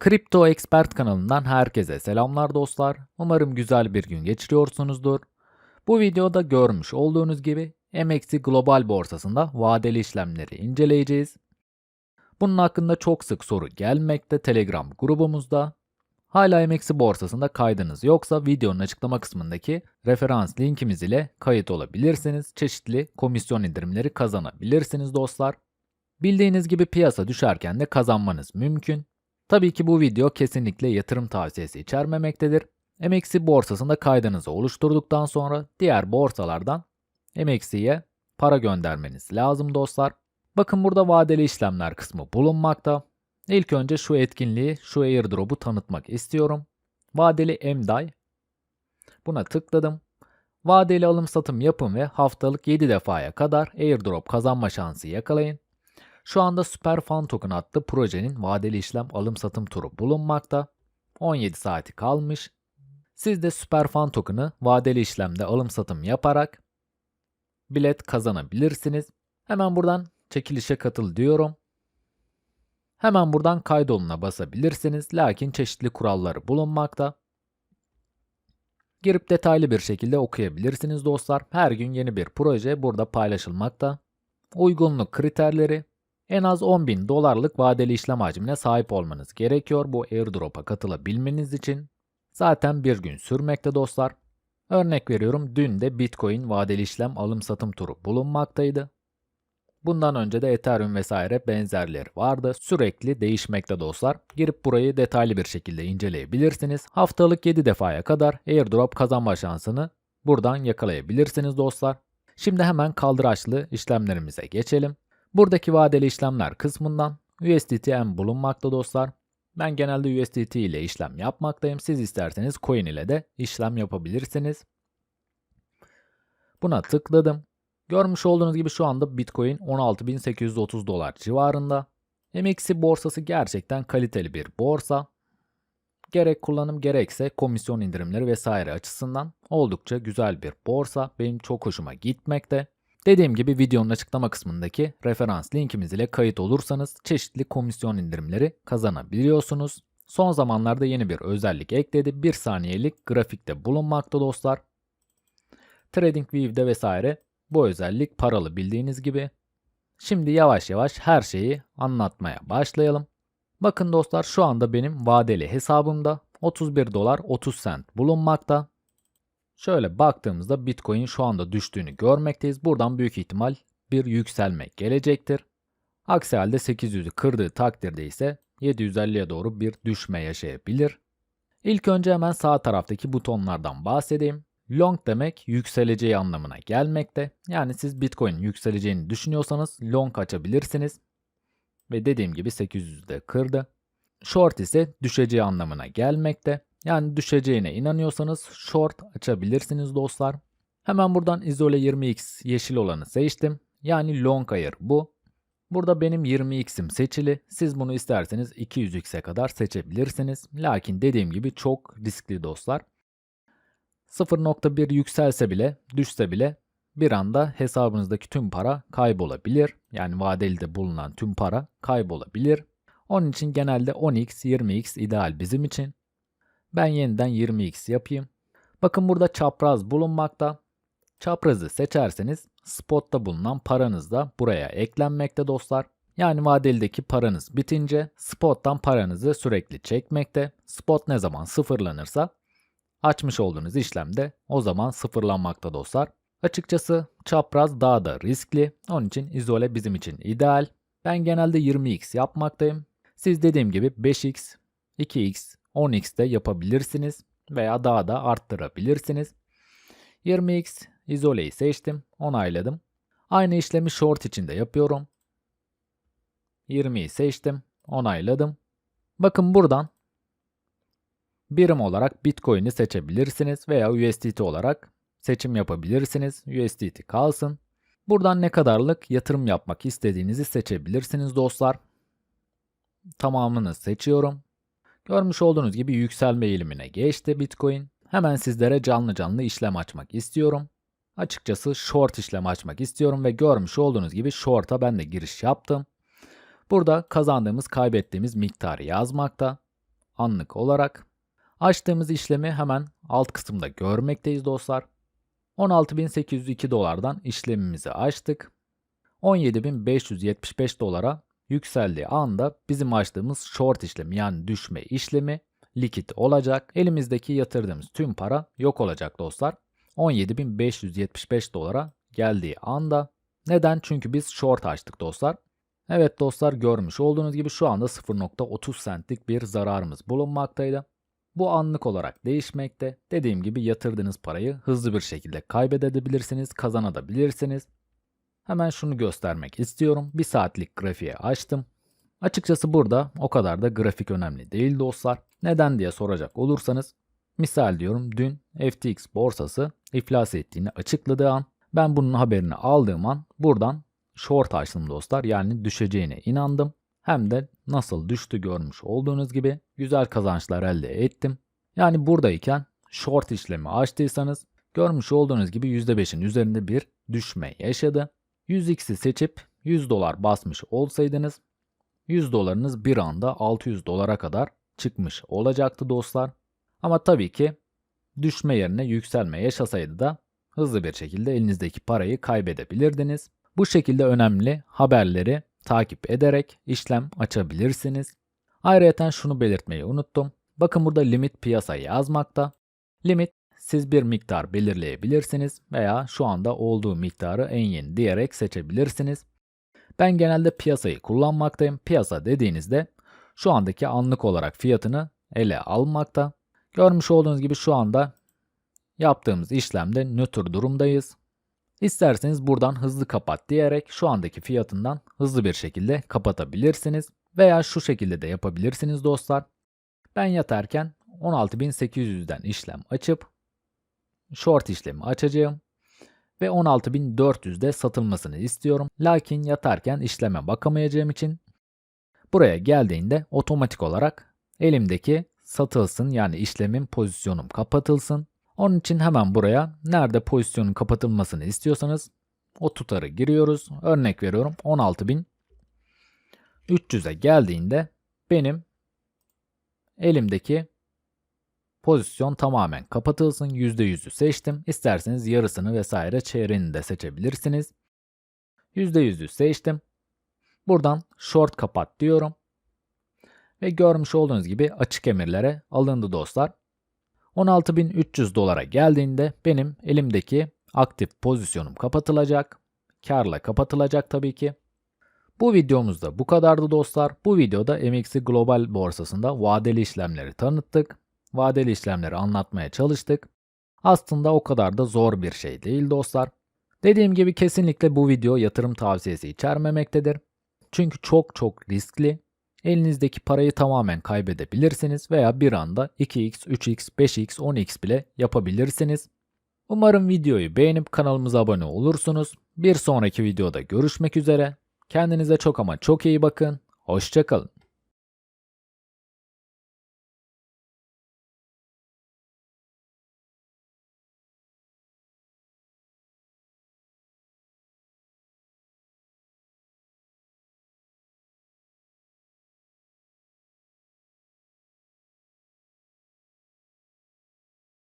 Kripto Expert kanalından herkese selamlar dostlar. Umarım güzel bir gün geçiriyorsunuzdur. Bu videoda görmüş olduğunuz gibi MXC Global borsasında vadeli işlemleri inceleyeceğiz. Bunun hakkında çok sık soru gelmekte Telegram grubumuzda. Hala MXC borsasında kaydınız yoksa videonun açıklama kısmındaki referans linkimiz ile kayıt olabilirsiniz. Çeşitli komisyon indirimleri kazanabilirsiniz dostlar. Bildiğiniz gibi piyasa düşerken de kazanmanız mümkün. Tabii ki bu video kesinlikle yatırım tavsiyesi içermemektedir. MXC borsasında kaydınızı oluşturduktan sonra diğer borsalardan MXC'ye para göndermeniz lazım dostlar. Bakın burada vadeli işlemler kısmı bulunmakta. İlk önce şu etkinliği, şu airdrop'u tanıtmak istiyorum. Vadeli MDAI. Buna tıkladım. Vadeli alım satım yapın ve haftalık 7 defaya kadar airdrop kazanma şansı yakalayın. Şu anda Super Fan Token adlı projenin vadeli işlem alım satım turu bulunmakta. 17 saati kalmış. Siz de Super Fan Token'ı vadeli işlemde alım satım yaparak bilet kazanabilirsiniz. Hemen buradan çekilişe katıl diyorum. Hemen buradan kaydoluna basabilirsiniz. Lakin çeşitli kuralları bulunmakta. Girip detaylı bir şekilde okuyabilirsiniz dostlar. Her gün yeni bir proje burada paylaşılmakta. Uygunluk kriterleri en az 10.000 dolarlık vadeli işlem hacmine sahip olmanız gerekiyor bu airdrop'a katılabilmeniz için. Zaten bir gün sürmekte dostlar. Örnek veriyorum dün de Bitcoin vadeli işlem alım satım turu bulunmaktaydı. Bundan önce de Ethereum vesaire benzerleri vardı. Sürekli değişmekte dostlar. Girip burayı detaylı bir şekilde inceleyebilirsiniz. Haftalık 7 defaya kadar airdrop kazanma şansını buradan yakalayabilirsiniz dostlar. Şimdi hemen kaldıraçlı işlemlerimize geçelim. Buradaki vadeli işlemler kısmından USDT'm bulunmakta dostlar. Ben genelde USDT ile işlem yapmaktayım. Siz isterseniz coin ile de işlem yapabilirsiniz. Buna tıkladım. Görmüş olduğunuz gibi şu anda Bitcoin 16.830 dolar civarında. MXC borsası gerçekten kaliteli bir borsa. Gerek kullanım gerekse komisyon indirimleri vesaire açısından oldukça güzel bir borsa. Benim çok hoşuma gitmekte. Dediğim gibi videonun açıklama kısmındaki referans linkimiz ile kayıt olursanız çeşitli komisyon indirimleri kazanabiliyorsunuz. Son zamanlarda yeni bir özellik ekledi. 1 saniyelik grafikte bulunmakta dostlar. TradingView'de vesaire bu özellik paralı bildiğiniz gibi. Şimdi yavaş yavaş her şeyi anlatmaya başlayalım. Bakın dostlar şu anda benim vadeli hesabımda 31 dolar 30 cent bulunmakta. Şöyle baktığımızda Bitcoin şu anda düştüğünü görmekteyiz. Buradan büyük ihtimal bir yükselme gelecektir. Aksi halde 800'ü kırdığı takdirde ise 750'ye doğru bir düşme yaşayabilir. İlk önce hemen sağ taraftaki butonlardan bahsedeyim. Long demek yükseleceği anlamına gelmekte. Yani siz Bitcoin yükseleceğini düşünüyorsanız long açabilirsiniz. Ve dediğim gibi 800'de kırdı. Short ise düşeceği anlamına gelmekte. Yani düşeceğine inanıyorsanız short açabilirsiniz dostlar. Hemen buradan izole 20x yeşil olanı seçtim. Yani long ayır bu. Burada benim 20x'im seçili. Siz bunu isterseniz 200x'e kadar seçebilirsiniz. Lakin dediğim gibi çok riskli dostlar. 0.1 yükselse bile, düşse bile bir anda hesabınızdaki tüm para kaybolabilir. Yani vadeli bulunan tüm para kaybolabilir. Onun için genelde 10x, 20x ideal bizim için. Ben yeniden 20x yapayım. Bakın burada çapraz bulunmakta. Çaprazı seçerseniz spotta bulunan paranız da buraya eklenmekte dostlar. Yani vadelideki paranız bitince spottan paranızı sürekli çekmekte. Spot ne zaman sıfırlanırsa açmış olduğunuz işlemde o zaman sıfırlanmakta dostlar. Açıkçası çapraz daha da riskli. Onun için izole bizim için ideal. Ben genelde 20x yapmaktayım. Siz dediğim gibi 5x, 2x, 10x de yapabilirsiniz veya daha da arttırabilirsiniz. 20x izoleyi seçtim, onayladım. Aynı işlemi short için de yapıyorum. 20'yi seçtim, onayladım. Bakın buradan birim olarak Bitcoin'i seçebilirsiniz veya USDT olarak seçim yapabilirsiniz. USDT kalsın. Buradan ne kadarlık yatırım yapmak istediğinizi seçebilirsiniz dostlar. Tamamını seçiyorum. Görmüş olduğunuz gibi yükselme eğilimine geçti Bitcoin. Hemen sizlere canlı canlı işlem açmak istiyorum. Açıkçası short işlem açmak istiyorum ve görmüş olduğunuz gibi short'a ben de giriş yaptım. Burada kazandığımız kaybettiğimiz miktarı yazmakta. anlık olarak. Açtığımız işlemi hemen alt kısımda görmekteyiz dostlar. 16.802 dolardan işlemimizi açtık. 17.575 dolara yükseldiği anda bizim açtığımız short işlemi yani düşme işlemi likit olacak. Elimizdeki yatırdığımız tüm para yok olacak dostlar. 17.575 dolara geldiği anda. Neden? Çünkü biz short açtık dostlar. Evet dostlar görmüş olduğunuz gibi şu anda 0.30 centlik bir zararımız bulunmaktaydı. Bu anlık olarak değişmekte. Dediğim gibi yatırdığınız parayı hızlı bir şekilde kaybedebilirsiniz, kazanabilirsiniz. Hemen şunu göstermek istiyorum. Bir saatlik grafiği açtım. Açıkçası burada o kadar da grafik önemli değil dostlar. Neden diye soracak olursanız misal diyorum dün FTX borsası iflas ettiğini açıkladığı an ben bunun haberini aldığım an buradan short açtım dostlar. Yani düşeceğine inandım. Hem de nasıl düştü görmüş olduğunuz gibi güzel kazançlar elde ettim. Yani buradayken short işlemi açtıysanız görmüş olduğunuz gibi %5'in üzerinde bir düşme yaşadı. 100x'i seçip 100 dolar basmış olsaydınız 100 dolarınız bir anda 600 dolara kadar çıkmış olacaktı dostlar. Ama tabii ki düşme yerine yükselme yaşasaydı da hızlı bir şekilde elinizdeki parayı kaybedebilirdiniz. Bu şekilde önemli haberleri takip ederek işlem açabilirsiniz. Ayrıca şunu belirtmeyi unuttum. Bakın burada limit piyasa yazmakta. Limit siz bir miktar belirleyebilirsiniz veya şu anda olduğu miktarı en yeni diyerek seçebilirsiniz. Ben genelde piyasayı kullanmaktayım. Piyasa dediğinizde şu andaki anlık olarak fiyatını ele almakta. Görmüş olduğunuz gibi şu anda yaptığımız işlemde nötr durumdayız. İsterseniz buradan hızlı kapat diyerek şu andaki fiyatından hızlı bir şekilde kapatabilirsiniz. Veya şu şekilde de yapabilirsiniz dostlar. Ben yatarken 16.800'den işlem açıp short işlemi açacağım ve 16.400'de satılmasını istiyorum. Lakin yatarken işleme bakamayacağım için buraya geldiğinde otomatik olarak elimdeki satılsın yani işlemin pozisyonum kapatılsın. Onun için hemen buraya nerede pozisyonun kapatılmasını istiyorsanız o tutarı giriyoruz. Örnek veriyorum 16.300'e geldiğinde benim elimdeki pozisyon tamamen kapatılsın. %100'ü seçtim. İsterseniz yarısını vesaire çeyreğini de seçebilirsiniz. %100'ü seçtim. Buradan short kapat diyorum. Ve görmüş olduğunuz gibi açık emirlere alındı dostlar. 16.300 dolara geldiğinde benim elimdeki aktif pozisyonum kapatılacak. Karla kapatılacak tabii ki. Bu videomuzda bu kadardı dostlar. Bu videoda MXC Global borsasında vadeli işlemleri tanıttık. Vadeli işlemleri anlatmaya çalıştık. Aslında o kadar da zor bir şey değil dostlar. Dediğim gibi kesinlikle bu video yatırım tavsiyesi içermemektedir. Çünkü çok çok riskli. Elinizdeki parayı tamamen kaybedebilirsiniz veya bir anda 2x, 3x, 5x, 10x bile yapabilirsiniz. Umarım videoyu beğenip kanalımıza abone olursunuz. Bir sonraki videoda görüşmek üzere. Kendinize çok ama çok iyi bakın. Hoşçakalın.